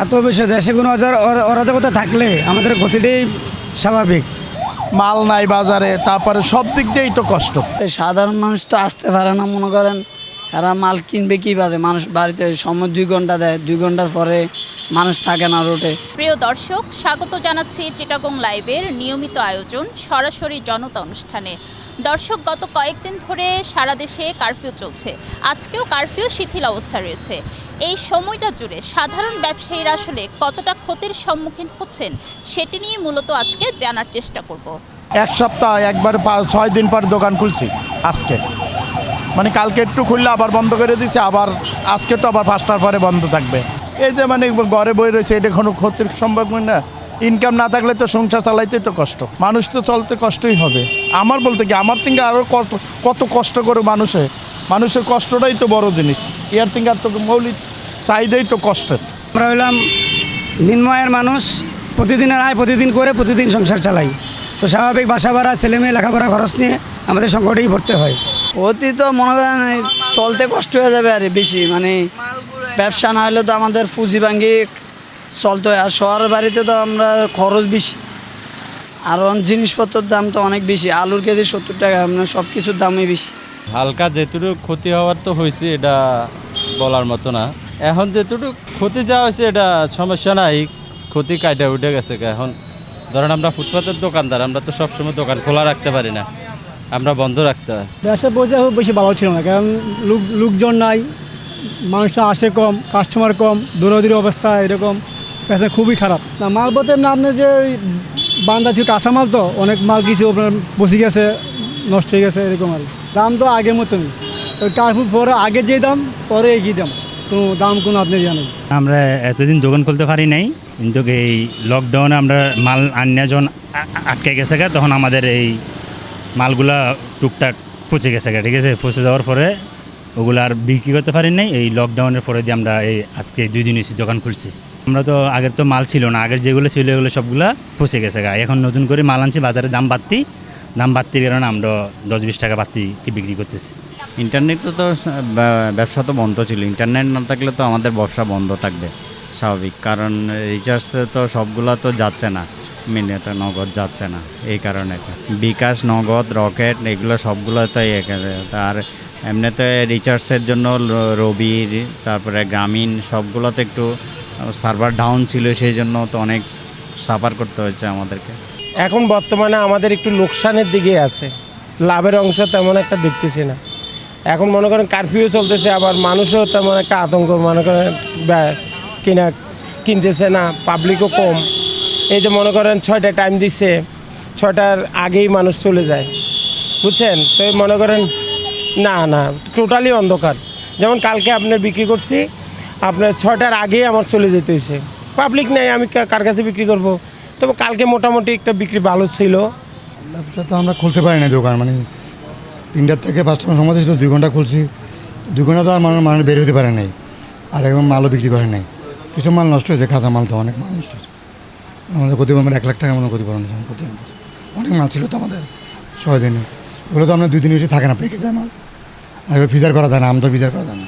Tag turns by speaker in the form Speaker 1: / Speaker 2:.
Speaker 1: এত বেশি দেশে কোনো অরাজকতা থাকলে আমাদের ক্ষতিটাই স্বাভাবিক।
Speaker 2: মাল নাই বাজারে তারপরে সব দিক দিয়েই তো কষ্ট।
Speaker 3: এই সাধারণ মানুষ তো আসতে পারে না মনে করেন। এরা মাল কিনবে কী বাদে? মানুষ বাড়িতে সময় দুই ঘণ্টা দেয় দুই ঘণ্টার পরে মানুষ থাকে না রোডে।
Speaker 4: প্রিয় দর্শক স্বাগত জানাচ্ছি চিটাগং লাইভের নিয়মিত আয়োজন সরাসরি জনতা অনুষ্ঠানে। দর্শক গত কয়েকদিন ধরে সারা দেশে কারফিউ চলছে। আজকেও কারফিউ শিথিল অবস্থা রয়েছে। এই সময়টা জুড়ে সাধারণ ব্যবসায়ীরা আসলে কতটা ক্ষতির সম্মুখীন হচ্ছেন সেটি নিয়ে মূলত আজকে জানার চেষ্টা করব।
Speaker 2: এক সপ্তাহ একবার ছয় দিন পর দোকান খুলছি আজকে। মানে কালকে একটু খুললে আবার বন্ধ করে দিচ্ছে আবার আজকে তো আবার পাঁচটার পরে বন্ধ থাকবে। এই যে মানে ঘরে বই রয়েছে এটা কোনো ক্ষতির সম্ভব না। ইনকাম না থাকলে তো সংসার চালাইতে তো কষ্ট। মানুষ তো চলতে কষ্টই হবে। আমার বলতে কি আমার থেকে আরও কত কত কষ্ট করে মানুষে। মানুষের কষ্টটাই তো বড় জিনিস। ইয়ার থেকে আর তো মৌলিক চাহিদাই তো কষ্টের।
Speaker 1: আমরা হইলাম নিম্নয়ের মানুষ প্রতিদিনের আয় প্রতিদিন করে প্রতিদিন সংসার চালাই। তো স্বাভাবিক বাসা ভাড়া ছেলে মেয়ে লেখাপড়া খরচ নিয়ে আমাদের সংকটেই ভরতে হয়।
Speaker 3: অতি তো মনে করেন চলতে কষ্ট হয়ে যাবে আর বেশি। মানে ব্যবসা না হলে তো আমাদের পুঁজি ভাঙ্গি চলতে। হয় আর শহরের বাড়িতে তো আমরা খরচ বেশি। আর জিনিসপত্রের দাম তো অনেক বেশি। আলুর কেজি সত্তর টাকা মানে সব কিছুর দামই বেশি।
Speaker 5: হালকা যেটুকু ক্ষতি হওয়ার তো হয়েছে এটা বলার মতো না। এখন যেটুকু ক্ষতি যা হয়েছে এটা সমস্যা নাই। ক্ষতি কাইটা উঠে গেছে। এখন ধরেন আমরা ফুটপাতের দোকানদার আমরা তো সবসময় দোকান খোলা রাখতে পারি না। আমরা বন্ধ রাখতে হয়।
Speaker 6: ব্যবসা খুব বেশি ভালো ছিল না কারণ লোক লোকজন নাই। মানুষ আসে কম কাস্টমার কম দৌড়াদৌড়ি অবস্থা এরকম ব্যবসা খুবই খারাপ। না মাল বলতে না আপনার যে বান্দা ছিল কাঁচা মাল তো, অনেক মাল কিছু আপনার বসে গেছে, নষ্ট হয়ে গেছে, এরকম আর দাম তো আগের মতনই। ওই কার্ফুর পরে আগে যে দাম, পরে এগিয়ে দাম। কোনো দাম কোনো আপনি জানেন
Speaker 7: আমরা এতদিন দোকান খুলতে পারি নাই, কিন্তু এই লকডাউনে আমরা মাল আনিয়া যখন আটকে গেছে তখন আমাদের এই মালগুলা টুকটাক পচে গেছে ঠিক আছে? পচে যাওয়ার পরে ওগুলো আর বিক্রি করতে পারি নাই। এই লকডাউনের পরে দিয়ে আমরা এই আজকে দুই দিন এসে দোকান খুলছি। আমরা তো আগের তো মাল ছিল না, আগের যেগুলো ছিল এগুলো সবগুলো পচে গেছে গা। এখন নতুন করে মাল আনছি, বাজারে দাম বাড়তি। দাম বাড়তির কারণে আমরা দশ বিশ টাকা বাড়তি বিক্রি করতেছি।
Speaker 8: ইন্টারনেট তো তো ব্যবসা তো বন্ধ ছিল। ইন্টারনেট না থাকলে তো আমাদের ব্যবসা বন্ধ থাকবে, স্বাভাবিক। কারণ রিচার্জ তো সবগুলো তো যাচ্ছে না। মিনে তো নগদ যাচ্ছে না, এই কারণে। বিকাশ, নগদ রকেট এগুলো সবগুলো তো আর এমনিতে রিচার্জের জন্য রবির, তারপরে গ্রামীণ সবগুলোতে একটু সার্ভার ডাউন ছিল, সেই জন্য তো অনেক সাফার করতে হয়েছে আমাদেরকে।
Speaker 9: এখন বর্তমানে আমাদের একটু লোকসানের দিকে আছে। লাভের অংশ তেমন একটা দেখতেছি না। এখন মনে করেন কারফিউ চলতেছে, আবার মানুষও তেমন একটা আতঙ্ক, মনে করেন কিনা কিনতেছে না পাবলিকও কম। এই যে মনে করেন ছয়টা টাইম দিচ্ছে ছয়টার আগেই মানুষ চলে যায়। বুঝছেন? তো মনে করেন না না টোটালি অন্ধকার। যেমন কালকে আপনার বিক্রি করছি, আপনার ছয়টার আগে আমার চলে যেতে হয়েছে। পাবলিক নেই, আমি কার কাছে বিক্রি করব? তবে কালকে মোটামুটি একটা বিক্রি ভালো ছিল।
Speaker 10: ব্যবসা তো আমরা খুলতে পারি না দোকান মানে তিনটার থেকে পাঁচটার সময় ছিল দুই ঘণ্টা খুলছি, দুই ঘণ্টা তো আর মানুষ মানুষ বের হতে পারে নাই। আর এখন মালও বিক্রি করে নাই। কিছু মাল নষ্ট হয়েছে কাঁচা মাল তো অনেক মাল নষ্ট হয়েছে। আমাদের ক্ষতি মানে এক লাখ টাকার মতো ক্ষতি ক্ষতি অনেক মাল ছিল তো আমাদের, ছয় দিনে। ওগুলো তো আমরা দুই দিন থাকে না, পেকে যায় মাল। আর ফিচার করা যায় না আম তো ফিজার করা যায়